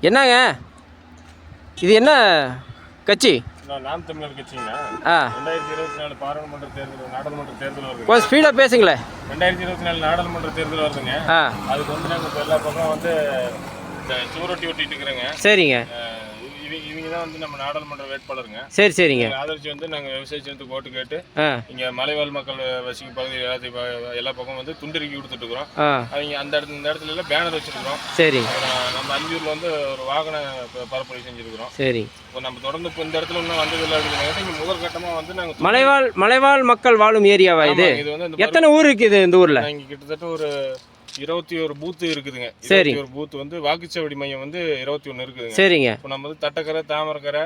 என்னங்க? இது என்ன கட்சி? நான் நாம் தமிழர் கட்சிங்க. ஆ. ரெண்டாயிரத்தி இருபத்தி நாலு பாராளுமன்ற தேர்தல் நாடாளுமன்ற தேர்தல் வருது கொஞ்சம் ஸ்பீடாக பேசுங்களேன் ரெண்டாயிரத்தி இருபத்தி நாலு நாடாளுமன்ற தேர்தல் வருதுங்க. ஆ. அதுக்கு வந்து நாங்கள் எல்லா பக்கம் வந்து சுவரொட்டி ஒட்டிட்டு இருக்கிறேங்க. சரிங்க. இவங்க இவங்க தான் வந்து நம்ம நாடாளுமன்ற வேட்பாளருங்க. சரி சரிங்க. ஆதரிச்சு வந்து நாங்கள் விவசாய சேர்ந்து ஓட்டு கேட்டு இங்கே மலைவாழ் மக்கள் வசிக்கும் பகுதி எல்லாத்தையும் எல்லா பக்கம் வந்து துண்டறிக்கி கொடுத்துட்டு இருக்கிறோம். அவங்க அந்த இடத்துல இந்த இடத்துல எல்லாம் பேனர் வச்சிருக்கிறோம். அப்புறம் நம்ம அஞ்சூரில் வந்து ஒரு வாகன பரப்புரை செஞ்சிருக்கிறோம். சரிங்க இப்போ நம்ம தொடர்ந்து இப்போ இந்த இடத்துல இன்னும் வந்தது இல்லை முதல் கட்டமாக வந்து நாங்கள் மலைவாழ் மலைவாழ் மக்கள் வாழும் ஏரியாவா இது? இது வந்து எத்தனை ஊர் இருக்குது இந்த ஊரில்? இங்க கிட்டத்தட்ட ஒரு இருபத்தி ஒரு பூத்து இருக்குதுங்க. சரி. ஒரு பூத் வந்து வாக்குச்சாவடி மையம் வந்து இருபத்தி ஒன்று இருக்குதுங்க. சரிங்க. இப்போ நம்ம வந்து தட்டக்கரை தாமரக்கரை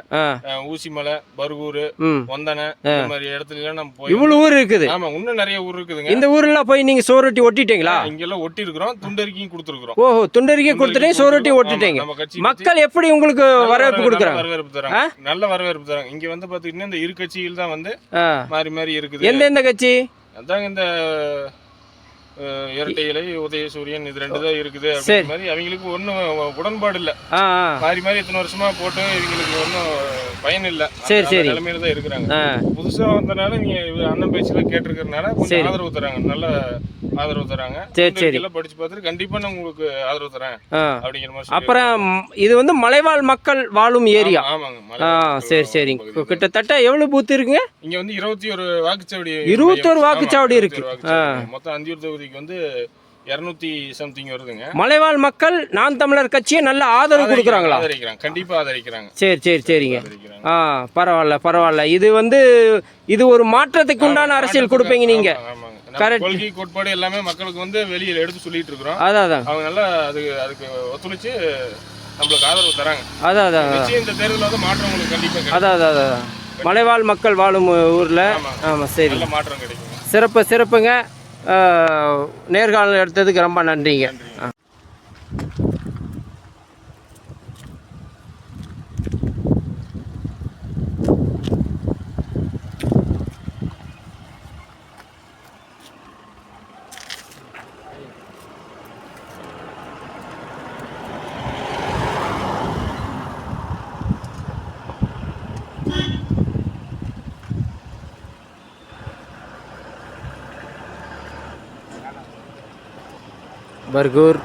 ஊசிமலை பர்கூர் ம். ஒந்தனை இந்த மாதிரி இடத்துல எல்லாம் நம்ம போய் இவ்வளோ ஊர் இருக்குது. ஆமா இன்னும் நிறைய ஊர் இருக்குதுங்க. இந்த ஊர்லாம் போய் நீங்கள் சோரொட்டி ஒட்டிட்டீங்களா? இங்கெல்லாம் ஒட்டி இருக்கிறோம் துண்டறிக்கையும் கொடுத்துருக்குறோம். ஓஹோ துண்டறிக்கை கொடுத்துட்டே சோரொட்டி ஒட்டிட்டீங்க. மக்கள் எப்படி உங்களுக்கு வரவேற்பு கொடுக்குறாங்க? வரவேற்பு தராங்க. நல்ல வரவேற்பு தராங்க. இங்க வந்து பாத்தீங்கன்னா இந்த இரு கட்சியில் தான் வந்து மாறி மாறி இருக்குது. எந்தெந்த கட்சி? அதாங்க இந்த இரட்டை இலை உதயசூரியன் இது ரெண்டு தான் இருக்குது. அப்படிங்கிற மாதிரி அவங்களுக்கு ஒன்றும் உடன்பாடு இல்லை மாறி மாறி இத்தனை வருஷமா போட்டு இவங்களுக்கு ஒன்றும் பயன் இல்லை சரி, சரி. நிலைமையில தான் இருக்கிறாங்க புதுசா வந்தனால நீங்க அண்ணன் பேச்சுல கேட்டிருக்கறனால சரி. கொஞ்சம் ஆதரவு தராங்க. நல்ல ஆதரவு தராங்க. சரி, சரி. எல்லாம் படிச்சு பார்த்துட்டு கண்டிப்பா நான் உங்களுக்கு ஆதரவு தரேன் அப்படிங்கிற மாதிரி அப்புறம் இது வந்து மலைவாழ் மக்கள் வாழும் ஏரியா. ஆமா, ஆமாங்க சரி பகுதி. கிட்டத்தட்ட எவ்வளோ பூத்து இருக்குங்க? இங்க வந்து இருபத்தி ஒரு வாக்குச்சாவடி இருபத்தொரு. வாக்குச்சாவடி இருக்கு. மொத்தம் அந்தியூர் தொகுதிக்கு வந்து இருநூத்தி சம்திங் வருதுங்க. மலைவாழ் மக்கள் நான் தமிழர் கட்சியை நல்ல ஆதரவு கொடுக்குறாங்களா? ஆதரிக்கிறாங்க கண்டிப்பா ஆதரிக்கிறாங்க. சரி சரி சரிங்க. ஆ பரவாயில்ல பரவாயில்ல. இது வந்து இது ஒரு மாற்றத்துக்கு உண்டான அரசியல் கொடுப்பீங்க நீங்க. ஆமா, ஆமாங்க. நம்ம Correct. கொள்கை கோட்பாடு எல்லாமே மக்களுக்கு வந்து வெளியில எடுத்து சொல்லிட்டு இருக்கிறோம். அதான் அதான். அவங்க நல்லா அதுக்கு அதுக்கு ஒத்துழைச்சு நம்மளுக்கு ஆதரவு தராங்க. அதான் அதான் இந்த தேர்தலில் வந்து மாற்றம் உங்களுக்கு கண்டிப்பா கிடைக்கும். அதான் அதான் அதான். மலைவாழ் மக்கள் வாழும் ஊரில். ஆமா. ஆமாம் சரி மாற்றம் கிடைக்கும் சிறப்பு சிறப்புங்க. நேர்காணல் எடுத்ததுக்கு ரொம்ப நன்றிங்க ஆ. பர்கூர்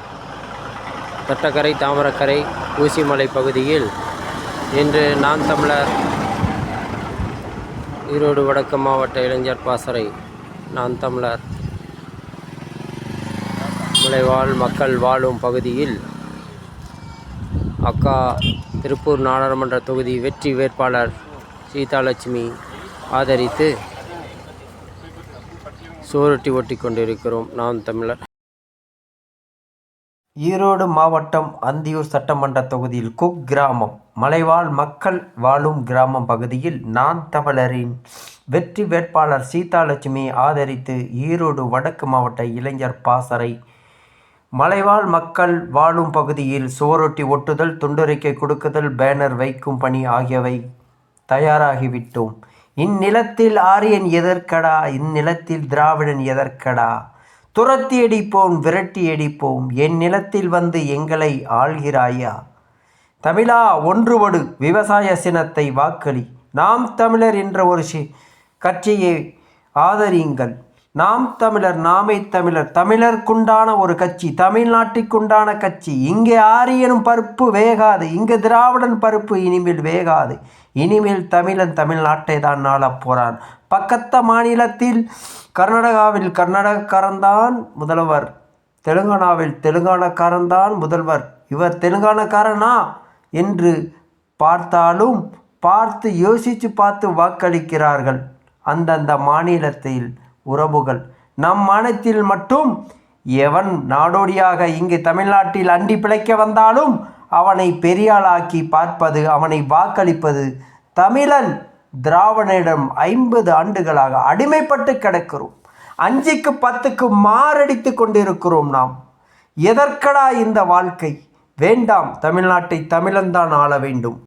தட்டக்கரை தாமரக்கரை ஊசிமலை பகுதியில் இன்று நான் தமிழர். ஈரோடு வடக்கு மாவட்ட இளைஞர் பாசறை நான் தமிழர். முளைவாழ் மக்கள் வாழும் பகுதியில் அக்கா திருப்பூர் நாடாளுமன்ற தொகுதி வெற்றி வேட்பாளர் சீதாலட்சுமி ஆதரித்து சோரொட்டி ஒட்டி கொண்டிருக்கிறோம். நாம் தமிழர். ஈரோடு மாவட்டம் அந்தியூர் சட்டமன்ற தொகுதியில் குக் கிராமம் மலைவாழ் மக்கள் வாழும் கிராமம் பகுதியில் நான் தமிழரின் வெற்றி வேட்பாளர் சீதாலட்சுமி ஆதரித்து ஈரோடு வடக்கு மாவட்ட இளைஞர் பாசறை மலைவாழ் மக்கள் வாழும் பகுதியில் சுவரொட்டி ஒட்டுதல் துண்டறிக்கை கொடுக்குதல் பேனர் வைக்கும் பணி ஆகியவை தயாராகிவிட்டோம். இந்நிலத்தில் ஆரியன் எதற்கடா? இந்நிலத்தில் திராவிடன் எதற்கடா? துரத்தி அடிப்போம் விரட்டி அடிப்போம் என் நிலத்தில் வந்து எங்களை ஆள்கிறாயா? தமிழா ஒன்றுபடு விவசாய சினத்தை வாக்களி. நாம் தமிழர் என்ற ஒரு சி கட்சியை ஆதரியுங்கள். நாம் தமிழர் நாமே தமிழர். தமிழருக்குண்டான ஒரு கட்சி தமிழ்நாட்டுக்குண்டான கட்சி. இங்கே ஆரியனும் பருப்பு வேகாது இங்கே திராவிடன் பருப்பு இனிமேல் வேகாது. இனிமேல் தமிழன் தமிழ்நாட்டை தான் நாளப் போகிறான் பக்கத்த மாநிலத்தில் கர்நாடகாவில் கர்நாடகக்காரன்தான் முதல்வர் தெலுங்கானாவில் தெலுங்கானக்காரன்தான் முதல்வர். இவர் தெலுங்கானாக்காரனா என்று பார்த்தாலும் பார்த்து யோசித்து பார்த்து வாக்களிக்கிறார்கள் அந்தந்த மாநிலத்தில் உறவுகள். நம் மாநிலத்தில் மட்டும் எவன் நாடோடியாக இங்கு தமிழ்நாட்டில் அண்டி பிழைக்க வந்தாலும் அவனை பெரியாளாக்கி பார்ப்பது அவனை வாக்களிப்பது தமிழன். திராவிடனிடம் ஐம்பது ஆண்டுகளாக அடிமைப்பட்டு கிடக்கிறோம். அஞ்சுக்கு பத்துக்கு மாரடித்து கொண்டிருக்கிறோம் நாம். எதற்கடா இந்த வாழ்க்கை? வேண்டாம் தமிழ்நாட்டை தமிழன்தான் ஆள வேண்டும்.